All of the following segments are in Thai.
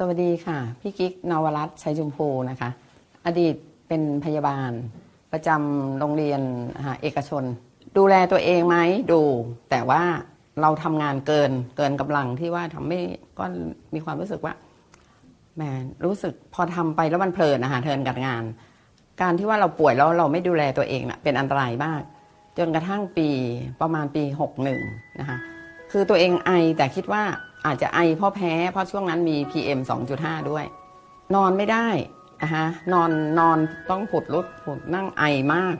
สวัสดีค่ะ พี่กิ๊กนวรัตน์ชัยจุมพูนะคะ อดีตเป็นพยาบาล ประจำโรงเรียนเอกชน ดูแลตัวเองไหมดู แต่ว่าเราทำงานเกินเกินกำลังที่ว่าทำไม่ก็มีความรู้สึกว่าแหมรู้สึกพอทำไปแล้วมันเพลินนะคะเทินกับงาน การที่ว่าเราป่วยแล้วเราไม่ดูแลตัวเองน่ะเป็นอันตรายมาก จนกระทั่งปีประมาณปี 61 นะคะ คือตัวเองไอแต่คิดว่า อาจจะไอเพราะแพ้ เพราะช่วงนั้นมี PM 2.5 ด้วย นอนไม่ได้นะคะนอนนอนต้องผุดรุดผุดนั่งไอมาก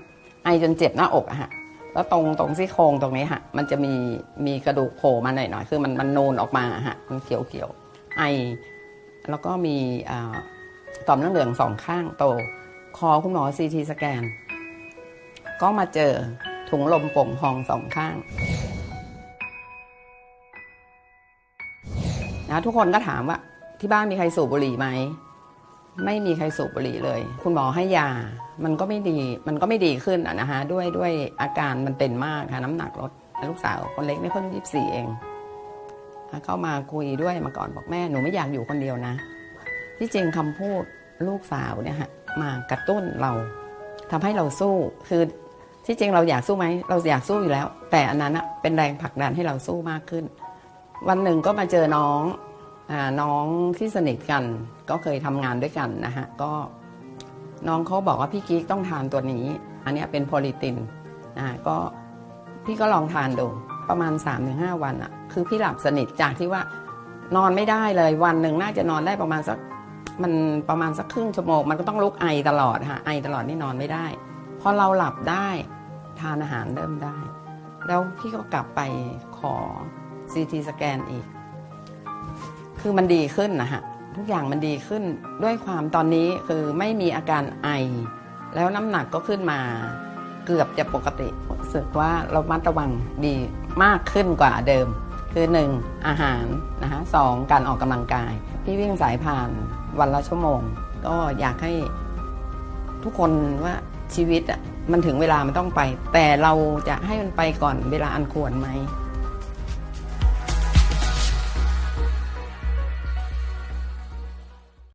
ไอจนเจ็บหน้าอกอะฮะแล้วตรงตรงซี่โครงตรงนี้ฮะมันจะมีมีกระดูกโผล่มาหน่อยหน่อยๆคือมันมันโนนออกมาฮะมันเขียวเขียวไอแล้วก็มีต่อมน้ำเหลืองสองข้างโต คอคุณหมอซีทีสแกน ก็มาเจอถุงลมโป่งพองสองข้าง นะทุกคนก็ถามว่าที่บ้านมีใครสูบบุหรี่ไหมไม่มีใครสูบบุหรี่เลย คุณหมอให้ยา มันก็ไม่ดี มันก็ไม่ดีขึ้นอะนะคะด้วยด้วยอาการมันเป็นมากค่ะน้ำหนักลดลูกสาวคนเล็กนี่พิ่งยี่สิบสี่เองเข้ามาคุยด้วยมาก่อนบอกแม่หนูไม่อยากอยู่คนเดียวนะ ที่จริงคำพูดลูกสาวเนี่ยฮะมากระตุ้นเราทำให้เราสู้คือที่จริงเราอยากสู้ไหมเราอยากสู้อยู่แล้ว แต่อันนั้นอะเป็นแรงผลักดันให้เราสู้มากขึ้น วันหนึ่งก็มาเจอน้องอาน้องที่สนิทกัน ก็เคยทำงานด้วยกันนะฮะก็น้องเขาบอกว่าพี่กิ๊กต้องทานตัวนี้ อันนี้เป็นโพลิตินนะก็พี่ก็ลองทานดูประมาณ 3-5 วันอะคือพี่หลับสนิทจากที่ว่านอนไม่ได้เลยวันหนึ่งน่าจะนอนได้ประมาณสักมันประมาณสักครึ่งชั่วโมงมันก็ต้องลุกไอตลอดฮะไอตลอดนี่นอนไม่ได้พอเราหลับได้ทานอาหารเริ่มได้ แล้วพี่ก็กลับไปขอ ซีทีสแกนอีก คือมันดีขึ้นนะฮะ ทุกอย่างมันดีขึ้นด้วยความตอนนี้คือไม่มีอาการไอ แล้วน้ำหนักก็ขึ้นมาเกือบจะปกติรู้สึกว่าเรามัดระวังดีมากขึ้นกว่าเดิม คือหนึ่งอาหารนะฮะสองการออกกำลังกาย พี่วิ่งสายพานวันละชั่วโมง ก็อยากให้ทุกคนว่าชีวิตอะมันถึงเวลามันต้องไป แต่เราจะให้มันไปก่อนเวลาอันควรไหม